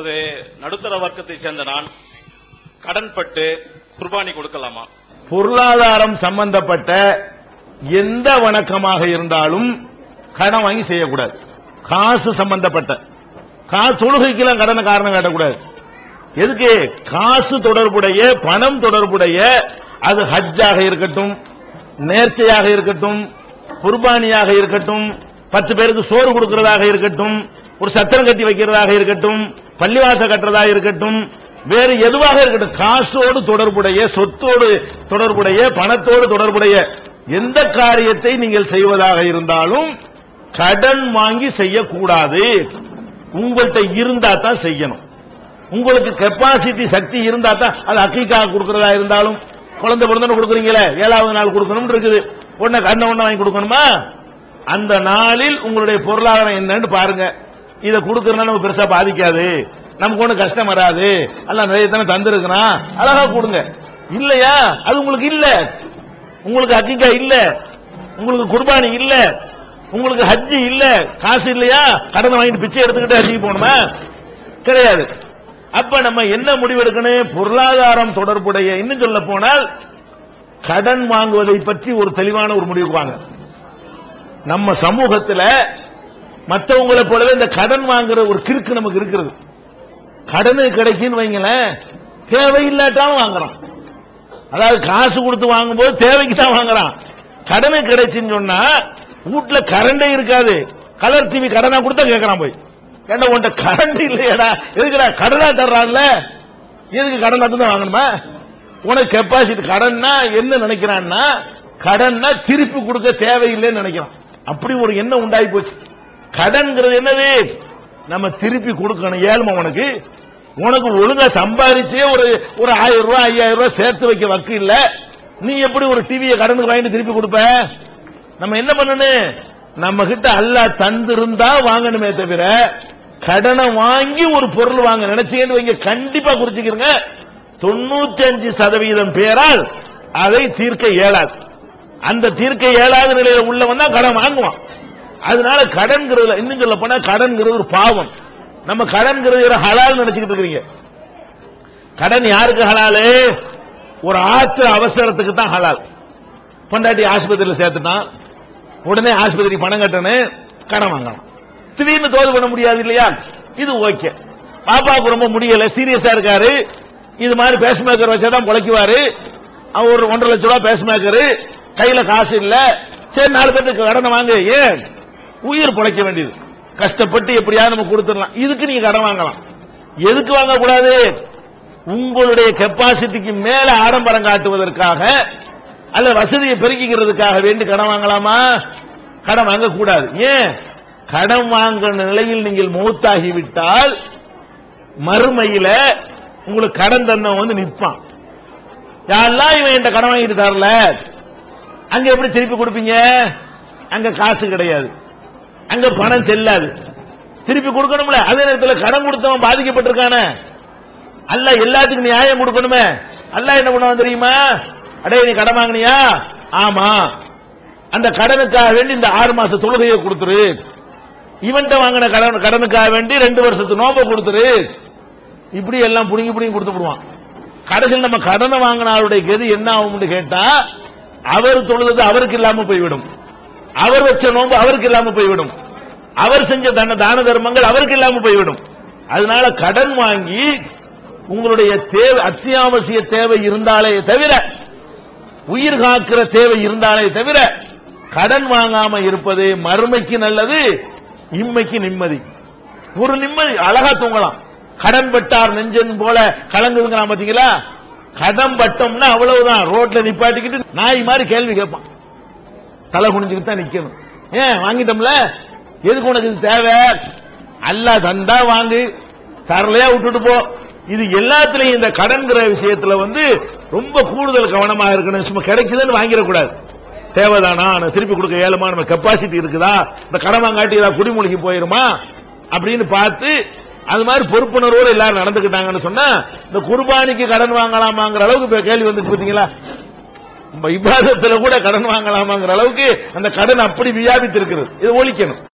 ஒரு நடுத்தர வர்க்கத்தை சேர்ந்த நான் கடன்பட்டு குர்பானி கொடுக்கலாமா? பொருளாதாரம் சம்பந்தப்பட்ட எந்த வணக்கமாக இருந்தாலும் கடன் வாங்கி செய்யக்கூடாது. காசு சம்பந்தப்பட்ட. காசு தொழுகைக்கெல்லாம் கடனை காரணம் காட்டக்கூடாது. எதுக்கு? காசு தொடர்புடைய பணம் தொடர்புடைய அது ஹஜ்ஜாக இருக்கட்டும் நேர்ச்சையாக இருக்கட்டும் குர்பானியாக இருக்கட்டும் பத்து பேருக்கு சோறு கொடுக்கிறதாக இருக்கட்டும் ஒரு சத்திரம் கட்டி வைக்கிறதாக இருக்கட்டும் பள்ளிவாச கட்டுறதா இருக்கட்டும் வேறு எதுவாக இருக்கட்டும் காசோடு தொடர்புடைய சொத்தோடு தொடர்புடைய பணத்தோடு தொடர்புடைய எந்த காரியத்தை நீங்கள் செய்வதாக இருந்தாலும் கடன் வாங்கி செய்யக்கூடாது. உங்கள்கிட்ட இருந்தா தான் செய்யணும். உங்களுக்கு கெப்பாசிட்டி சக்தி இருந்தா தான் அது அக்கிக்காக கொடுக்கறதா இருந்தாலும் குழந்தை பிறந்தன கொடுக்குறீங்களே ஏழாவது நாள் கொடுக்கணும் இருக்குது. உடனே கண்ண ஒண்ணு வாங்கி கொடுக்கணுமா? அந்த நாளில் உங்களுடைய பொருளாதாரம் என்னன்னு பாருங்க. இதை கொடுக்கறதுனால நம்ம பெருசா பாதிக்காது. நமக்கு ஒண்ணு கஷ்டம் வராது. அல்ல நிறைய தானே தந்திருக்கிறான். அழகா கொடுங்க. இல்லையா? அது உங்களுக்கு இல்ல. உங்களுக்கு அக்கிக்கா இல்ல. உங்களுக்கு குர்பானி இல்ல. உங்களுக்கு ஹஜ்ஜி இல்ல. காசு இல்லையா? கடன் வாங்கிட்டு பிச்சை எடுத்துக்கிட்டு ஹஜ்ஜிக்கு போகணுமா? கிடையாது. அப்ப நம்ம என்ன முடிவெடுக்கணும்? பொருளாதாரம் தொடர்புடைய இன்னும் சொல்ல போனால் கடன் வாங்குவதை பற்றி ஒரு தெளிவான ஒரு முடிவுக்கு வாங்க. நம்ம சமூகத்துல மற்றவங்களை போலவே இந்த கடன் வாங்குற ஒரு கிறுக்கு நமக்கு இருக்கிறது. கடனு கிடைக்குன்னு வைங்களேன் தேவையில்லாட்டாலும் வாங்குறான். அதாவது காசு கொடுத்து வாங்கும்போது தேவைக்கு தான் வாங்குறான். கடனு கிடைச்சுன்னு சொன்னா வீட்டுல கரண்டே இருக்காது. கலர் டிவி கடனா கொடுத்தா கேட்கறான் போய். ஏண்டா உன்ட்ட கரண்ட் இல்லையடா? எதுக்குடா கடனா தர்றான்ல? எதுக்கு கடன் தான் வாங்கணுமா? உனக்கு கெப்பாசிட்டி கடன்னா என்ன நினைக்கிறான்னா கடன்னா திருப்பி கொடுக்க தேவையில்லைன்னு நினைக்கிறான். அப்படி ஒரு எண்ணம் உண்டாகி போச்சு. கடன்கிறது என்னது? நம்ம திருப்பி கொடுக்கணும் ஏழ்மை உனக்கு. உனக்கு ஒழுங்கா சம்பாதிச்சே ஒரு ஒரு ஆயிரம் ரூபாய் ஐயாயிரம் ரூபாய் சேர்த்து வைக்க வக்கு இல்ல. நீ எப்படி ஒரு டிவியை கடனுக்கு வாங்கிட்டு திருப்பி கொடுப்ப? நம்ம என்ன பண்ணணும்? நம்ம கிட்ட அல்லா தந்திருந்தா வாங்கணுமே தவிர கடனை வாங்கி ஒரு பொருள் வாங்க நினைச்சீங்கன்னு வைங்க கண்டிப்பா குறிச்சுக்கிறங்க தொண்ணூத்தி அஞ்சு சதவீதம் பேரால் அதை தீர்க்க இயலாது. அந்த தீர்க்க இயலாத நிலையில உள்ளவன் தான் கடன் வாங்குவான். அதனால கடன்கிறது இன்னும் சொல்ல போனா கடன்கிறது ஒரு பாவம். நம்ம கடன்கிறது ஹலால் நினைச்சுக்கிட்டு இருக்கிறீங்க. கடன் யாருக்கு ஹலாலு? ஒரு ஆத்திர அவசரத்துக்கு தான் ஹலால். பொண்டாட்டி ஆஸ்பத்திரியில் சேர்த்துட்டான் உடனே ஆஸ்பத்திரி பணம் கட்டணும் கடன் வாங்கணும் திடீர்னு தோது பண்ண முடியாது இல்லையா? இது ஓகே. பாப்பாவுக்கு ரொம்ப முடியல சீரியஸா இருக்காரு. இது மாதிரி பேஸ்மேக்கர் வச்சா தான் பொழைக்குவாரு. அவர் ஒன்றரை லட்சம் ரூபாய் பேஸ்மேக்கர். கையில காசு இல்ல. சரி நாலு பேருக்கு கடனை வாங்க. ஏன்? உயிர் பொழைக்க வேண்டியது. கஷ்டப்பட்டு எப்படியாவது நம்ம கொடுத்துடலாம். இதுக்கு நீங்க கடன் வாங்கலாம். எதுக்கு வாங்கக்கூடாது? உங்களுடைய கெப்பாசிட்டிக்கு மேல ஆடம்பரம் காட்டுவதற்காக அல்ல வசதியை பெருக்கிக்கிறதுக்காக வேண்டி கடன் வாங்கலாமா? கடன் வாங்கக்கூடாது. ஏன்? கடன் வாங்குற நிலையில் நீங்கள் மௌத்தாகி விட்டால் மறுமையில உங்களுக்கு கடன் தந்தவன் வந்து நிற்பான். யாரெல்லாம் இவன் என்கிட்ட கடன் வாங்கிட்டு தரல? அங்க எப்படி திருப்பி கொடுப்பீங்க? அங்க காசு கிடையாது. அங்க பணம் செல்லாது. திருப்பி கொடுக்கணும்ல. அதே நேரத்தில் கடன் கொடுத்தவன் பாதிக்கப்பட்டிருக்கான. அல்ல எல்லாத்துக்கும் நியாயம் கொடுக்கணுமே. அல்ல என்ன பண்ணுவான் தெரியுமா? அடே நீ கடன் வாங்கினியா? ஆமா. அந்த கடனுக்காக வேண்டி இந்த ஆறு மாச தொழுகையை கொடுத்துரு. இவன்ட்ட வாங்கின கடன் கடனுக்காக வேண்டி ரெண்டு வருஷத்து நோம்ப கொடுத்துரு. இப்படி எல்லாம் புடுங்கி புடுங்கி கொடுத்து விடுவான். கடைசியில் நம்ம கடனை வாங்கின ஆளுடைய கெது என்ன ஆகும்னு கேட்டா அவர் தொழுது அவருக்கு இல்லாம போய்விடும். அவர் வச்ச நோன்பு அவருக்கு இல்லாம போய்விடும். அவர் செஞ்ச தன தான தர்மங்கள் அவருக்கு இல்லாம போய்விடும். அதனால கடன் வாங்கி உங்களுடைய தேவை அத்தியாவசிய தேவை இருந்தாலே தவிர உயிர் காக்கிற தேவை இருந்தாலே தவிர கடன் வாங்காம இருப்பது மறுமைக்கு நல்லது இம்மைக்கு நிம்மதி. ஒரு நிம்மதி அழகா தூங்கலாம். கடன் பட்டார் நெஞ்சன் போல கலங்குதுங்கிறான் பாத்தீங்களா? கடன் பட்டோம்னா அவ்வளவுதான். ரோட்ல நிப்பாட்டிக்கிட்டு நாய் மாதிரி கேள்வி கேட்பான். தலை குனிஞ்சுக்கிட்டு தான் நிக்கணும். ஏன் வாங்கிட்டோம்ல? எதுக்கு உனக்கு இது தேவை? அல்லா தந்தா வாங்கு. தரலையா விட்டுட்டு போ. இது எல்லாத்துலயும் இந்த கடன்கிற விஷயத்துல வந்து ரொம்ப கூடுதல் கவனமா இருக்கணும். சும்மா கிடைக்குதுன்னு வாங்கிடக்கூடாது. தேவைதானா? நான் திருப்பி கொடுக்க ஏழுமா நம்ம கெப்பாசிட்டி இருக்குதா? இந்த கடன் வாங்காட்டி ஏதாவது குடிமூழ்கி போயிருமா? அப்படின்னு பார்த்து அது மாதிரி பொறுப்புணர்வோடு எல்லாரும் நடந்துக்கிட்டாங்கன்னு சொன்னா இந்த குர்பானிக்கு கடன் வாங்கலாமாங்கிற அளவுக்கு கேள்வி வந்துச்சு பாத்தீங்களா? இபாதத்துல கூட கடன் வாங்கலாமாங்கிற அளவுக்கு அந்த கடன் அப்படி வியாபித்து இருக்கிறது இதை ஒழிக்கணும்.